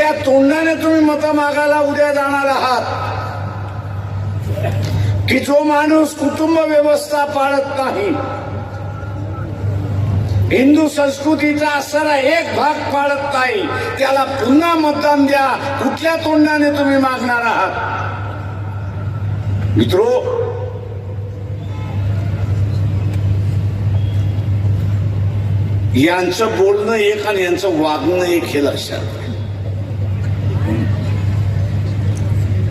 त्या तोंडाने तुम्ही मत मागायला उद्या जाणार आहात. की जो माणूस कुटुंब व्यवस्था पाळत नाही हिंदू संस्कृतीचा असणारा एक भाग पाळत नाही त्याला पुन्हा मतदान द्या कुठल्या तोंडाने तुम्ही मागणार आहात? मित्रो यांचं बोलणं एक आणि यांचं वागणं एक हे लक्षात घ्या.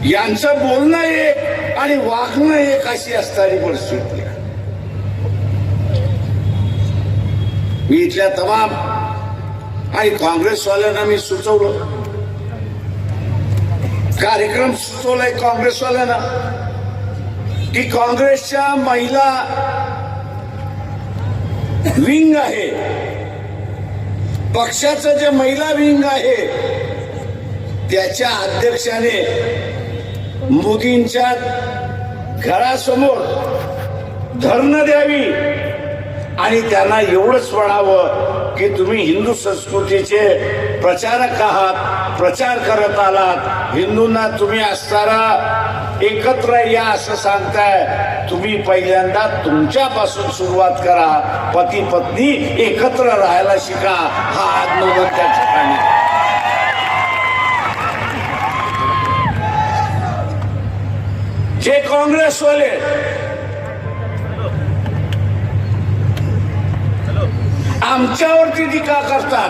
यांचं बोलणं एक आणि वागणं एक अशी असणारी परिस्थिती? मी इथल्या तमाम आणि काँग्रेसवाल्यांना मी सुचवलं. कार्यक्रम सुचवलाय काँग्रेसवाल्यांना. की काँग्रेसच्या महिला विंग आहे. पक्षाचं जे महिला विंग आहे त्याच्या अध्यक्षाने मोदींच्या घरासमोर धरणं द्यावी आणि त्यांना एवढंच म्हणावं की तुम्ही हिंदू संस्कृतीचे प्रचारक आहात प्रचार करत आलात. हिंदूंना तुम्ही असणारा एकत्र या असं सांगताय. तुम्ही पहिल्यांदा तुमच्यापासून सुरुवात करा. पती पत्नी एकत्र राहायला शिका. हा आत्मगत त्या ठिकाणी जे काँग्रेसवाले. आमच्यावरती टीका करतात.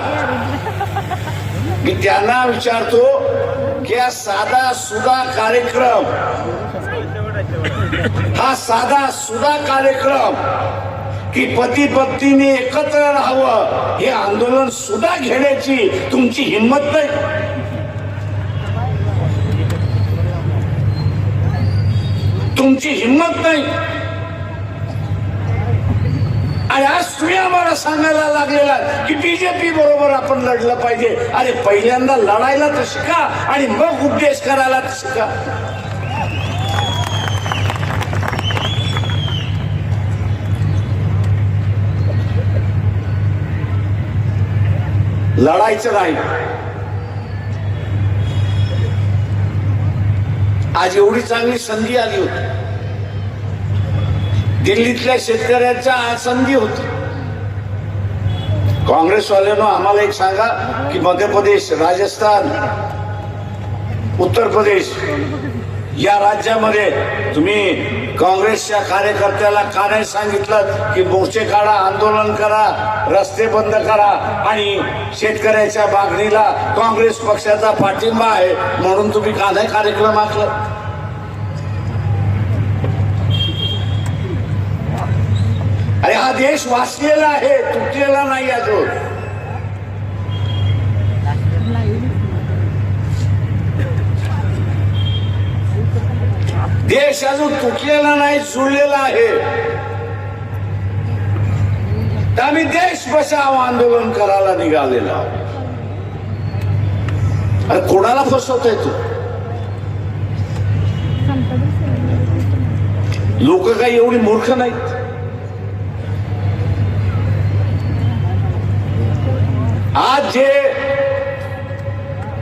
मी त्यांना विचारतो की हा साधा सुधा कार्यक्रम हा साधा सुधा कार्यक्रम की पती पत्नीने एकत्र राहावं हे आंदोलन सुद्धा घेण्याची तुमची हिंमत नाही. तुमची हिंमत नाही. आणि आज तुम्ही आम्हाला सांगायला लागलेला की बीजेपी बरोबर आपण लढलं पाहिजे. अरे पहिल्यांदा लढायला तर शिका आणि मग उपदेश करायला तर शिका. लढायचं नाही. आज एवढी चांगली संधी आली होती. दिल्लीतल्या शेतकऱ्यांच्या आज संधी होती. काँग्रेसवाल्यांनो आम्हाला एक सांगा की मध्य प्रदेश राजस्थान उत्तर प्रदेश या राज्यामध्ये तुम्ही काँग्रेसच्या कार्यकर्त्याला का नाही सांगितलं की मोर्चे काढा आंदोलन करा रस्ते बंद करा आणि शेतकऱ्याच्या मागणीला काँग्रेस पक्षाचा पाठिंबा आहे म्हणून तुम्ही का नाही कार्यक्रम आखला? अरे हा देश वाचलेला आहे तुटलेला नाही अजून. देश अजून तुटलेला नाही जुळलेला आहे. तर आम्ही देश बचाव आंदोलन करायला निघालेला आहोत. अरे कोणाला फसवतोय तू? लोक काही एवढी मूर्ख नाहीत. आज जे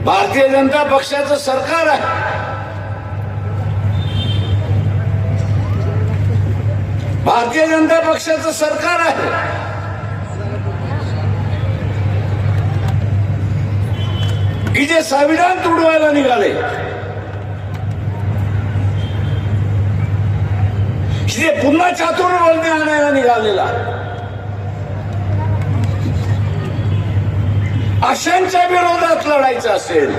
भारतीय जनता पक्षाचं सरकार आहे भारतीय जनता पक्षाचं सरकार आहे. की जे संविधान तुडवायला निघाले. जे पुन्हा चातुर्वर्णी आणायला निघालेला. अशांच्या विरोधात लढायचं असेल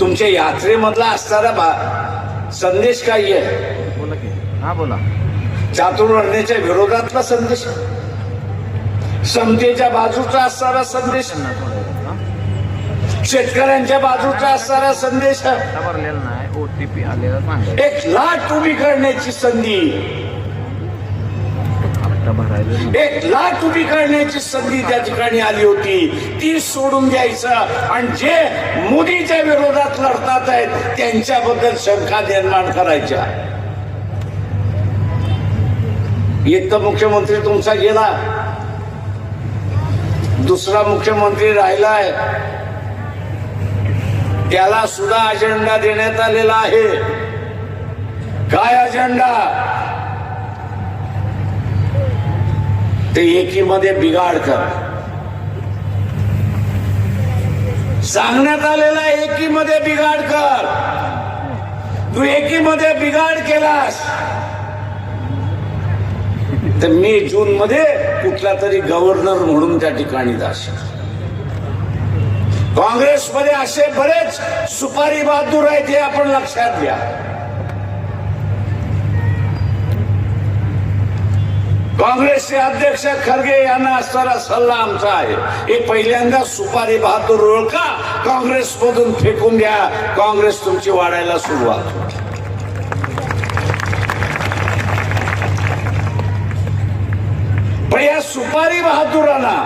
तुमच्या यात्रेमधला असणारा संदेश काय आहे? बोला की. हा बोला. चातुर्वर्ण्याच्या विरोधातला संदेश. समतेच्या बाजूचा असणारा संदेश? शेतकऱ्यांच्या बाजूचा असणारा संदेश. आता भरलेला नाही ओ टी पी आलेला सांगा. एक लाट उभी करण्याची संधी. एक लाट उभी करण्याची संधी त्या ठिकाणी आली होती. ती सोडून द्यायचं. आणि जे मोदीच्या विरोधात लढतात आहेत त्यांच्याबद्दल शंका निर्माण करायच्या. एक तर मुख्यमंत्री तुमचा गेला दुसरा मुख्यमंत्री राहिलाय. त्याला सुद्धा अजेंडा देण्यात आलेला आहे. काय अजेंडा ते एकीमध्ये बिघाड कर. सांगण्यात आलेला एकीमध्ये बिघाड कर. तू एकीमध्ये बिघाड केलास. तर मे जून मध्ये कुठला तरी गव्हर्नर म्हणून त्या ठिकाणी जाशील. काँग्रेसमध्ये असे बरेच सुपारी बहादूर आहेत हे आपण लक्षात घ्या. काँग्रेसचे अध्यक्ष खरगे यांना असणारा सल्ला आमचा आहे. हे पहिल्यांदा सुपारी बहादूर ओळखा. काँग्रेसमधून फेकून द्या. काँग्रेस तुमची वाढायला सुरुवात होती सुपारी बहादुरांना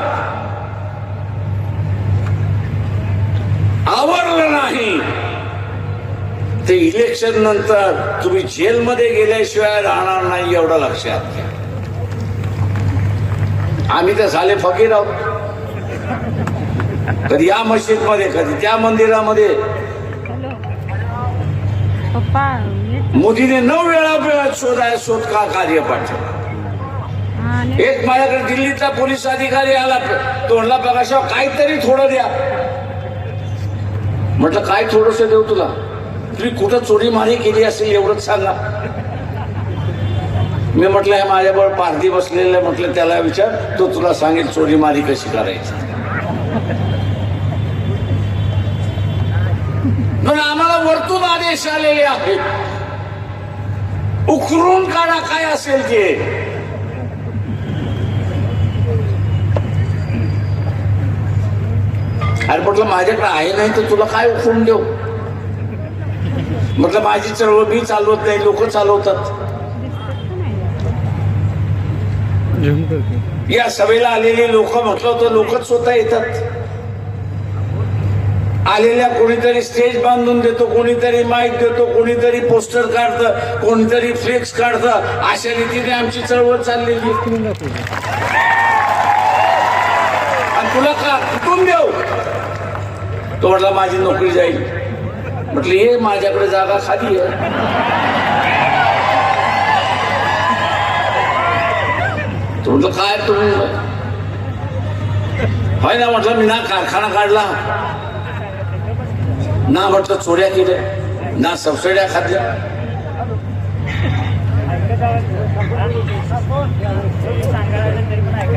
आवरलं नाही. ते इलेक्शन नंतर तुम्ही जेलमध्ये गेल्याशिवाय राहणार नाही एवढं लक्षात घ्या. आम्ही तर झाले फकीर आहोत. कधी या मस्जिदमध्ये कधी त्या मंदिरामध्ये. मोदीने नऊ वेळा शोधाय शोध का कार्य पाठवलं एक माझ्याकडे दिल्लीतला पोलीस अधिकारी आला तोंडला बघाशाव काहीतरी थोडं द्या. म्हटलं काय थोडस देऊ तुला? तुम्ही कुठं चोरी मारी केली असेल एवढंच सांगा. मी म्हटलं हे माझ्याबरोबर पारधी बसलेलं म्हटलं त्याला विचार तो तुला सांगेल चोरी मारी कशी करायची. पण आम्हाला वरतून आदेश आलेले आहेत. उखरून काढा काय असेल ते. अरे म्हटलं माझ्याकडे आहे नाही तर तुला काय उकळून देऊ? म्हटलं माझी चळवळ मी चालवत नाही लोक चालवतात. या सभेला आलेले लोक म्हटलं होतं लोकच स्वतः येतात. आलेल्या कोणीतरी स्टेज बांधून देतो कोणीतरी माईक देतो कोणीतरी पोस्टर काढतं कोणीतरी फ्लेक्स काढतं. अशा रीतीने आमची चळवळ चाललेली. आणि तुला का देऊ. तो म्हटला माझी नोकरी जाईल. म्हटली हे माझ्याकडे जागा खाली आहे. तो म्हटलं काय तुम्ही? होय ना म्हटलं मी ना कारखाना काढला. ना म्हटलं चोऱ्या केल्या. ना सबसिड्या खाल्ल्या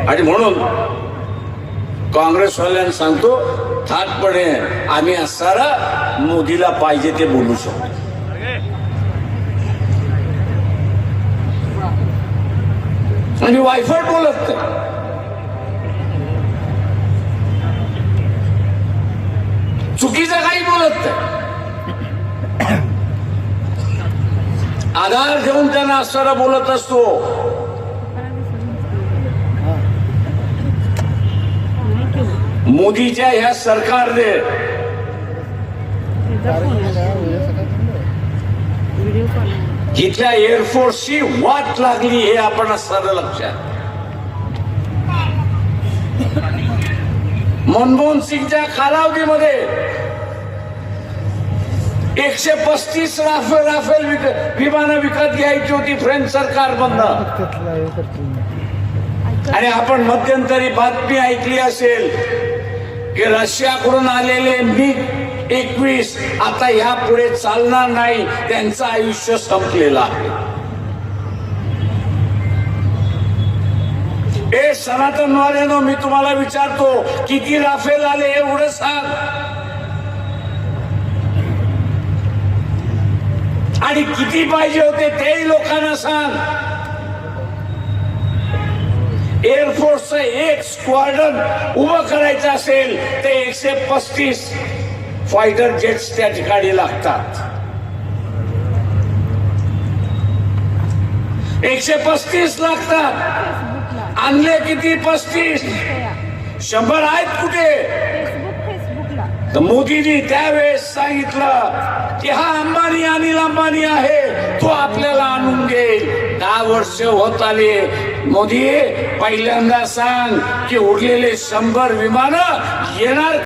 आणि म्हणून काँग्रेसवाल्यांना सांगतो थाटपणे आम्ही असणारा मोदीला पाहिजे ते बोलू शकतो. आणि वायफळ बोलत नाही. चुकीचं काही बोलत नाही. आधार घेऊन त्यांना असणारा बोलत असतो नाही केलं. मोदीच्या ह्या सरकारने. इथल्या एअरफोर्सची वाट लागली हे आपण असणारं लक्षात मनमोहन सिंगच्या कालावधीमध्ये एकशे पस्तीस राफेल राफेल विक विमानं विकत घ्यायची होती फ्रेंच सरकारमधनं आणि आपण मध्यंतरी बातमी ऐकली असेल रशियाकडून आलेले मिग एकवीस आता ह्या पुढे चालणार नाही त्यांचं आयुष्य संपलेलं आहे. ए सनातनवाल्यानो मी तुम्हाला विचारतो किती राफेल आले एवढं सांग. आणि किती पाहिजे होते तेही लोकांना सांग. एअरफोर्सचं एक स्क्वॉड्रन उभं करायचं असेल ते एकशे पस्तीस फायटर जेट्स त्या ठिकाणी लागतात. एकशे पस्तीस लागतात. आणले किती? पस्तीस. शंभर आहेत कुठे? तर मोदींनी त्यावेळेस सांगितलं की हा अंबानी अनिल अंबानी आहे तो आपल्याला आणून घेईल. दहा वर्ष होत आले मोदी पहिल्यांदा सांग की उरलेले शंभर विमानं येणार